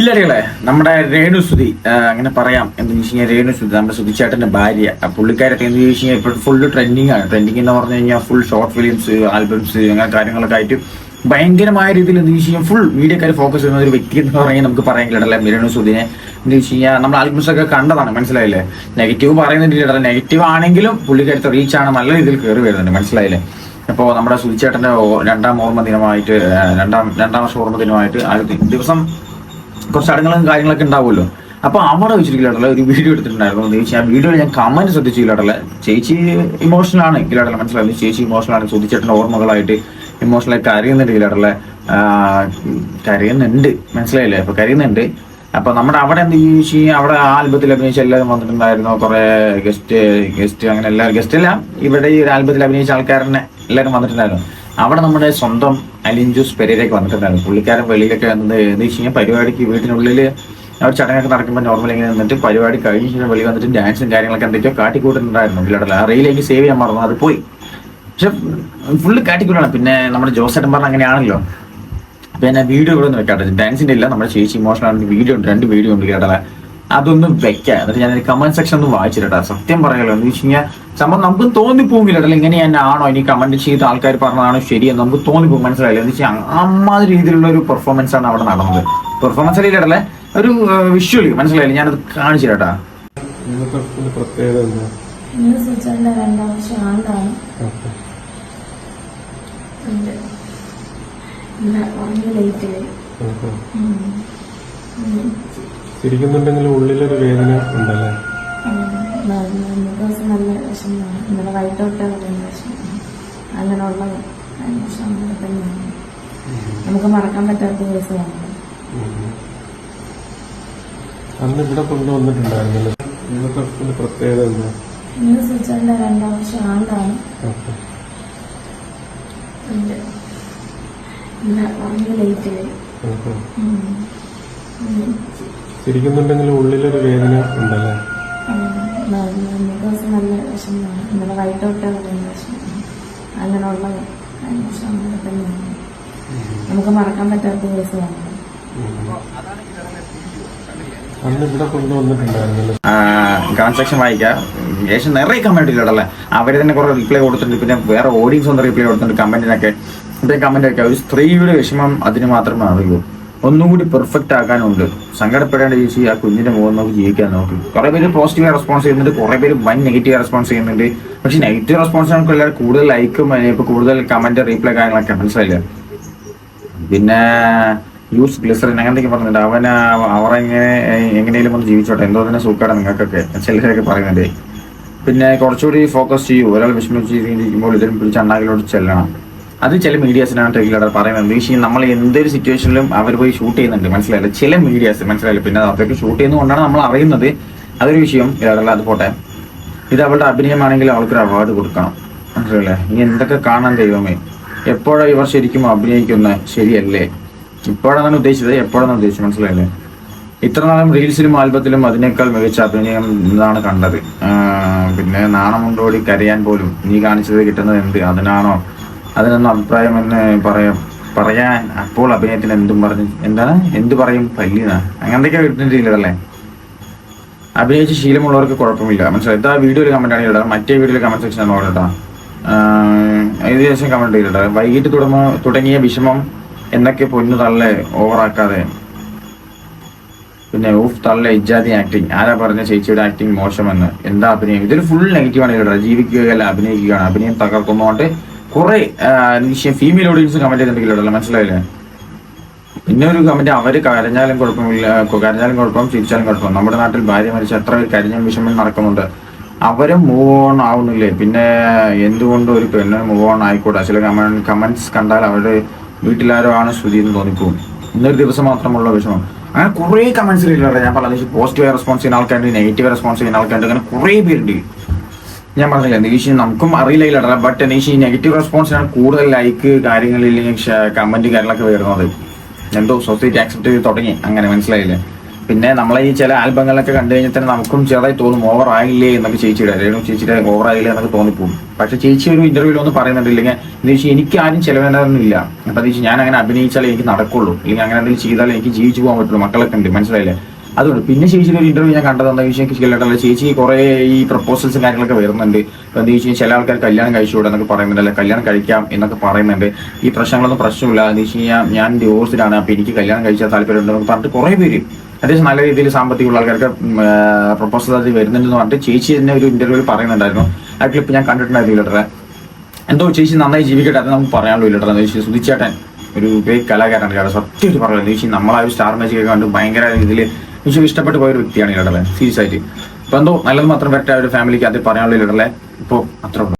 കില്ലടികളെ നമ്മുടെ രേണുസുതി അങ്ങനെ പറയാം. എന്ന് ചോദിച്ചു കഴിഞ്ഞാൽ രേണുസുതി നമ്മുടെ സുതിച്ചേട്ടന്റെ ഭാര്യ. പുള്ളിക്കാരൊക്കെ എന്ന് ചോദിച്ചു കഴിഞ്ഞാൽ ഇപ്പോൾ ഫുള്ള് ട്രെൻഡിങ് ആണ്. ട്രെൻഡിങ് എന്ന് പറഞ്ഞു കഴിഞ്ഞാൽ ഫുൾ ഷോർട്ട് ഫിലിംസ് ആൽബംസ് അങ്ങനെ കാര്യങ്ങളൊക്കെ ആയിട്ട് ഭയങ്കരമായ രീതിയിൽ എന്ന് ചോദിച്ചു കഴിഞ്ഞാൽ ഫുൾ മീഡിയക്കാർ ഫോക്കസ് ചെയ്യുന്ന ഒരു വ്യക്തി എന്ന് പറഞ്ഞാൽ നമുക്ക് പറയാൻ കിട്ടില്ല രേണുസുദിനെ എന്ന് വെച്ച് കഴിഞ്ഞാൽ നമ്മൾ ആൽബംസ് ഒക്കെ കണ്ടതാണ് മനസ്സിലായില്ലേ? നെഗറ്റീവ് പറയുന്നില്ല നെഗറ്റീവ് ആണെങ്കിലും പുള്ളിക്കാരത്തെ ആണ്. നല്ല രീതിയിൽ കയറി വരുന്നുണ്ട് മനസ്സിലായില്ലേ? അപ്പോൾ നമ്മുടെ സുതിച്ചേട്ടന്റെ രണ്ടാം ഓർമ്മ ദിനമായിട്ട് രണ്ടാം രണ്ടാം വർഷ ഓർമ്മ ദിനമായിട്ട് ആ ദിവസം കുറച്ച് ചടങ്ങുകളും കാര്യങ്ങളൊക്കെ ഉണ്ടാവുമല്ലോ. അപ്പൊ അവിടെ വെച്ചിരിക്കില്ലാട്ടല്ല ഒരു വീഡിയോ എടുത്തിട്ടുണ്ടായിരുന്നു. ചേച്ചി ആ വീഡിയോയിൽ ഞാൻ കമന്റ് ശ്രദ്ധിച്ചില്ലാട്ടല്ല ചേച്ചി ഇമോഷണൽ ആണ് ഇല്ലാട്ടല്ല മനസ്സിലായി ചേച്ചി ഇമോഷണൽ ആണ്. സുധിച്ചേട്ടന്റെ ഓർമ്മകളായിട്ട് ഇമോഷണലായി കരയുന്നുണ്ട് ഇല്ലാട്ടല്ല കരയുന്നുണ്ട്. മനസ്സിലായില്ലേ? അപ്പൊ കരയുന്നുണ്ട്. അപ്പൊ നമ്മുടെ അവിടെ എന്ത് ചോദിച്ചു അവിടെ ആ ആൽബത്തിൽ അഭിനയിച്ച എല്ലാവരും വന്നിട്ടുണ്ടായിരുന്നു. കുറെ ഗസ്റ്റ് ഗസ്റ്റ് അങ്ങനെ എല്ലാവരും ഗസ്റ്റ് എല്ലാം ഇവിടെ ഈ ആൽബത്തിൽ അഭിനയിച്ച ആൾക്കാരനെ എല്ലാവരും വന്നിട്ടുണ്ടായിരുന്നു. അവിടെ നമ്മുടെ സ്വന്തം അലിൻജൂസ് പെരയിലേക്ക് വന്നിട്ടുണ്ടായിരുന്നു. പുള്ളിക്കാരൻ വെളിയിലൊക്കെ വന്നത് എന്ന് വെച്ച് കഴിഞ്ഞാൽ പരിപാടിക്ക് വീട്ടിനുള്ളിൽ അവർ ചടങ്ങൊക്കെ നടക്കുമ്പോൾ നോർമൽ ഇങ്ങനെ നിന്നിട്ട് പരിപാടി കഴിഞ്ഞ് വെളി വന്നിട്ട് ഡാൻസും കാര്യങ്ങളൊക്കെ എന്തൊക്കെയോ കാട്ടിക്കൂട്ടുന്നുണ്ടായിരുന്നു. പുള്ളിയുടെ ആ സേവ് ചെയ്യാൻ മറന്നു. അത് പോയി. പക്ഷെ ഫുള്ള് കാട്ടിക്കൂട്ടാണ്. പിന്നെ നമ്മുടെ ജോസേട്ടൻ പറഞ്ഞ അങ്ങനെയാണല്ലോ. പിന്നെ വീഡിയോ ഇവിടെ ഒന്ന് വെക്കാട്ടെ. ഡാൻസിന്റെ ഇല്ല. നമ്മുടെ ചേച്ചി ഇമോഷണൽ വീഡിയോ ഉണ്ട്. രണ്ട് വീഡിയോ ഉണ്ട് കേട്ടല്ല അതൊന്നും വെക്കാം. എന്നിട്ട് ഞാൻ കമന്റ് സെക്ഷൻ ഒന്ന് വായിച്ചിട്ടാ സത്യം പറയാലോ. എന്ന് വെച്ച് കഴിഞ്ഞാൽ സംഭവം നമുക്ക് തോന്നിപ്പോകില്ല. അല്ലെങ്കിൽ ഇങ്ങനെ തന്നെ ആണോ? ഇനി കമന്റ് ചെയ്ത ആൾക്കാർ പറഞ്ഞതാണോ ശരിയെന്ന് നമുക്ക് തോന്നിപ്പോകും. മനസ്സിലായില്ല? എന്ന് വെച്ചാൽ അമ്മാതിരി രീതിയിലുള്ള ഒരു പെർഫോമൻസ് ആണ് അവിടെ നടന്നത്. പെർഫോമൻസ് അല്ലേ ഒരു വിഷ്വലി മനസ്സിലായില്ല? ഞാനത് കാണിച്ചിട്ടാ പ്രത്യേകത രണ്ടാം വർഷം ആണ്ടാണ് ലേറ്റ് ആയി. ചിരിക്കുന്നുണ്ടെങ്കിൽ ഉള്ളിലൊരു വേദന ഉണ്ടല്ലേ? ദിവസം നല്ല വിഷമമാണ്. ഇന്നലെ വൈകിട്ട് തൊട്ടേ തന്നെയാണ്. നമുക്ക് മറക്കാൻ പറ്റാത്ത ദിവസമാണ്. അന്ന് ഇവിടെ കൊണ്ടുവന്നിട്ടുണ്ടായിരുന്നല്ലോ ഇന്നത്തെ പ്രത്യേകത എന്താ? ഇന്ന് രണ്ടാം വർഷം ആണ്ടാണ്. ഓക്കെ. ഇന്ന് ഉറങ്ങി ലേറ്റ് ആയി. ഉം. ഉള്ളിലൊരു വേദന ഉണ്ടല്ലേ? ദിവസം നല്ല വിഷമമാണ്. ഇന്നലെ വൈകിട്ട് തൊട്ടേ നമുക്ക് മറക്കാൻ പറ്റാത്ത ദിവസമാണ്. കമന്റ് സെക്ഷൻ വായിക്കാം. ശേഷം നിറയെ കമന്റ് ഇല്ലടല്ലേ അവർ തന്നെ കുറെ റിപ്ലൈ കൊടുത്തിട്ടുണ്ട്. പിന്നെ വേറെ ഓഡിയൻസ് ഒന്ന് റിപ്ലൈ കൊടുത്തിട്ടുണ്ട് കമന്റിനൊക്കെ ഇതേ കമന്റ് ഒക്കെ. ഒരു സ്ത്രീയുടെ വിഷമം അതിന് മാത്രമേ അറിയൂ ഒന്നും കൂടി പെർഫെക്റ്റ് ആക്കാനുണ്ട് സങ്കടപ്പെടേണ്ട ചേച്ചി ആ കുഞ്ഞിന്റെ മുഖം നോക്കി ജീവിക്കാൻ നോക്കി. കുറെ പേര് പോസിറ്റീവ് റെസ്പോൺസ് ചെയ്യുന്നുണ്ട് കുറെ പേര് വൻ നെഗറ്റീവ് റെസ്പോൺസ് ചെയ്യുന്നുണ്ട്. പക്ഷെ നെഗറ്റീവ് റെസ്പോൺസ് നമുക്ക് എല്ലാവരും കൂടുതൽ ലൈക്കും ഇപ്പൊ കൂടുതൽ കമന്റ് റീപ്ലൈ കാര്യങ്ങളൊക്കെ മനസ്സിലായില്ലേ? പിന്നെ യൂസ് ഗ്ലിസറിൻ അങ്ങനത്തെ പറഞ്ഞിട്ടുണ്ട്. അവൻ അവരെങ്ങനെ എങ്ങനെയും ഒന്ന് ജീവിച്ചോട്ടെ. എന്തോ തന്നെ സൂക്കാണ് നിങ്ങൾക്കൊക്കെ. ചിലരൊക്കെ പറയുന്നുണ്ട്. പിന്നെ കുറച്ചുകൂടി ഫോക്കസ് ചെയ്യൂ. ഒരാൾ വിഷമിച്ചിരിക്കുമ്പോൾ ഇതിനും പിടിച്ച് അണ്ണാക്കിലോട്ട് ചെല്ലണം. അത് ചില മീഡിയാസിനാണ് ട്രെയിലർ പറയുന്നത് എന്താ വെച്ച് കഴിഞ്ഞാൽ നമ്മൾ എന്തൊരു സിറ്റുവേഷനിലും അവർ പോയി ഷൂട്ട് ചെയ്യുന്നുണ്ട്. മനസ്സിലായില്ല? ചില മീഡിയാസ് മനസ്സിലായില്ല? പിന്നെ അവർക്ക് ഷൂട്ട് ചെയ്യുന്നതുകൊണ്ടാണ് നമ്മൾ അറിയുന്നത്. അതൊരു വിഷയം. ഇതല്ല അത് പോട്ടെ. ഇത് അവളുടെ അഭിനയമാണെങ്കിൽ അവൾക്കൊരു അവാർഡ് കൊടുക്കണം. മനസ്സിലല്ലേ ഇനി എന്തൊക്കെ കാണാൻ ദൈവമേ? എപ്പോഴാണ് ഇവർ ശരിക്കും അഭിനയിക്കുന്നത്? ശരിയല്ലേ? ഇപ്പോഴാണ് ഉദ്ദേശിച്ചത് എപ്പോഴാണ് ഉദ്ദേശിച്ചത്? മനസ്സിലായില്ലേ? ഇത്ര നാളും റീൽസിലും ആൽബത്തിലും അതിനേക്കാൾ മികച്ച അഭിനയം എന്നാണ് കണ്ടത്. പിന്നെ നാണമുണ്ടോടി കരയാൻ പോലും. നീ കാണിച്ചത് കിട്ടുന്നത് എന്ത്? അതിനാണോ? അതിനൊന്നും അഭിപ്രായം എന്ന് പറയാം. പറയാൻ അപ്പോൾ അഭിനയത്തിന് എന്തും പറഞ്ഞു. എന്താണ്? എന്ത് പറയും? പല്ലിന അങ്ങനത്തെയൊക്കെ കിട്ടുന്നില്ലല്ലേ അഭിനയിച്ച് ശീലമുള്ളവർക്ക് കുഴപ്പമില്ല. മനസ്സിലായി? ഇതാ വീഡിയോയിൽ കമന്റ് ആണ് ഇടാം മറ്റേ വീഡിയോയിൽ കമന്റ് സെക്ഷൻ ആണ് കേട്ടോ. ഏകദേശം കമന്റ് ചെയ്തിട്ട് വൈകിട്ട് തുടങ്ങ തുടങ്ങിയ വിഷമം എന്നൊക്കെ പൊന്നു തള്ളേ ഓവറാക്കാതെ. പിന്നെ ഊഫ് തള്ള ഇജാതി ആക്ടിങ് ആരാ പറഞ്ഞ ചേച്ചിയുടെ ആക്ടിങ് മോശമെന്ന്? എന്താ അഭിനയം? ഇതൊരു ഫുൾ നെഗറ്റീവ് ആണ് കേട്ടോ ജീവിക്കുകയല്ല അഭിനയിക്കുകയാണ്. അഭിനയം തകർക്കുന്നതുകൊണ്ട് കുറെ ഫീമെയിൽ ഓഡിയൻസ് കമന്റ് ചെയ്തിട്ടുണ്ടല്ലോ മനസ്സിലായില്ലേ? പിന്നെ ഒരു കമന്റ് അവർ കരഞ്ഞാലും കുഴപ്പമില്ല കരഞ്ഞാലും കുഴപ്പം ചിരിച്ചാലും കുഴപ്പം. നമ്മുടെ നാട്ടിൽ ഭാര്യ മരിച്ച എത്ര കരഞ്ഞ വിഷമം നടക്കുന്നുണ്ട്. അവരും മൂവ് ഓൺ ആവുന്നില്ലേ? പിന്നെ എന്തുകൊണ്ട് ഒരു പെണ്ണ് മൂവ് ഓൺ ആയിക്കോട്ടെ ചില കമന്റ് കമന്റ്സ് കണ്ടാൽ അവരുടെ വീട്ടിലാരോ ആണ് സ്തുതി എന്ന് തോന്നിപ്പോകും ഇന്നൊരു ദിവസം മാത്രമുള്ള വിഷമം. അങ്ങനെ കുറേ കമന്റ്സ് ഞാൻ പറഞ്ഞത് പോസിറ്റീവ് റെസ്പോൺസ് ചെയ്യുന്ന ആൾക്കാരുണ്ട് നെഗറ്റീവ് റെസ്പോൺസ് ചെയ്യുന്ന ആൾക്കാരുണ്ട് അങ്ങനെ കുറേ പേരുണ്ട്. ഞാൻ പറഞ്ഞില്ല നീഷി നമുക്കും അറിയില്ല ബട്ട് നീഷി നെഗറ്റീവ് റെസ്പോൺസിനാണ് കൂടുതൽ ലൈക്ക് കാര്യങ്ങളിൽ കമന്റ് കാര്യങ്ങളൊക്കെ വരുന്നത്. എന്തോ സൊസൈറ്റി ആക്സെപ്റ്റ് ചെയ്ത് തുടങ്ങി അങ്ങനെ മനസ്സിലായില്ലേ? പിന്നെ നമ്മളെ ഈ ചില ആൽബങ്ങളൊക്കെ കണ്ടു കഴിഞ്ഞാൽ തന്നെ നമുക്കും ചെറുതായി തോന്നും ഓവർ ആയില്ലേ? എന്നൊക്കെ ചേച്ചിയുടെ രേണു ചേച്ചിയുടെ ഓവർ ആയില്ലേ? എന്നൊക്കെ തോന്നിപ്പോകും. പക്ഷെ ചേച്ചി ഒരു ഇന്റർവ്യൂവിൽ ഒന്ന് പറയുന്നുണ്ടില്ലെങ്കിൽ എന്ന് വെച്ചാൽ എനിക്ക് ആരും ചെലവേണ്ടതൊന്നുമില്ല അപ്പൊ ചേച്ചി ഞാൻ അങ്ങനെ അഭിനയിച്ചാലേ എനിക്ക് നടക്കുള്ളൂ. അല്ലെങ്കിൽ അങ്ങനെ എന്തെങ്കിലും ചെയ്താലേ എനിക്ക് ജീവിച്ചു പോകാൻ പറ്റുള്ളൂ. മക്കളൊക്കെ ഉണ്ട്. മനസ്സിലായില്ലേ? അതുകൊണ്ട് പിന്നെ ചേച്ചിയുടെ ഒരു ഇന്റർവ്യൂ ഞാൻ കണ്ടതെന്ന് വിഷയം? കേട്ടില്ല ചേച്ചി കുറെ ഈ പ്രപ്പോസൽസും കാര്യങ്ങളൊക്കെ വരുന്നുണ്ട്. എന്താ വെച്ച് ചില ആൾക്കാർ കല്യാണം കഴിച്ചുകൂടെ എന്നൊക്കെ പറയുന്നുണ്ട്. അല്ലെ? കല്യാണം കഴിക്കാം എന്നൊക്കെ പറയുന്നുണ്ട്. ഈ പ്രശ്നങ്ങളൊന്നും പ്രശ്നമില്ല. എന്ന് വെച്ച് കഴിഞ്ഞാൽ ഞാൻ ഡിവോഴ്സിലാണ് അപ്പൊ എനിക്ക് കല്യാണം കഴിച്ചാൽ താല്പര്യമുണ്ട് എന്നൊക്കെ പറഞ്ഞിട്ട് കുറെ പേര് അത്യാവശ്യം നല്ല രീതിയിൽ സാമ്പത്തികമുള്ള ആൾക്കാർക്ക് പ്രപ്പോസൽ അത് വരുന്നുണ്ടെന്ന് പറഞ്ഞിട്ട് ചേച്ചി തന്നെ ഒരു ഇന്റർവ്യൂവിൽ പറയുന്നുണ്ടായിരുന്നു. ആ ക്ലിപ്പ് ഞാൻ കണ്ടിട്ടുണ്ടായിരുന്നു ഇല്ലട്ടെ എന്തോ ചേച്ചി നന്നായി ജീവിക്കട്ടെ അത് നമുക്ക് പറയാനുള്ളൂ ഇല്ലട്ടെ എന്ന് വെച്ചാൽ സുധിച്ചേട്ടൻ ഒരു ഗ്രേറ്റ് കലാകാരനാണ് കാരണം ഒരു പറയുന്നത് വെച്ചാൽ നമ്മളെ ഒരു സ്റ്റാർ മാജിക് ഒക്കെ കണ്ട് ഭയങ്കര ഇതിൽ എനിക്ക് ഇഷ്ടപ്പെട്ട് പോയ ഒരു വ്യക്തിയാണ് ഇടലെ സീരിയസ് ആയിട്ട്. അപ്പൊ എന്തോ നല്ലത് മാത്രം പറ്റാ ഒരു ഫാമിലിക്ക് അത് പറയാനുള്ള ഇടലെ ഇപ്പോൾ അത്ര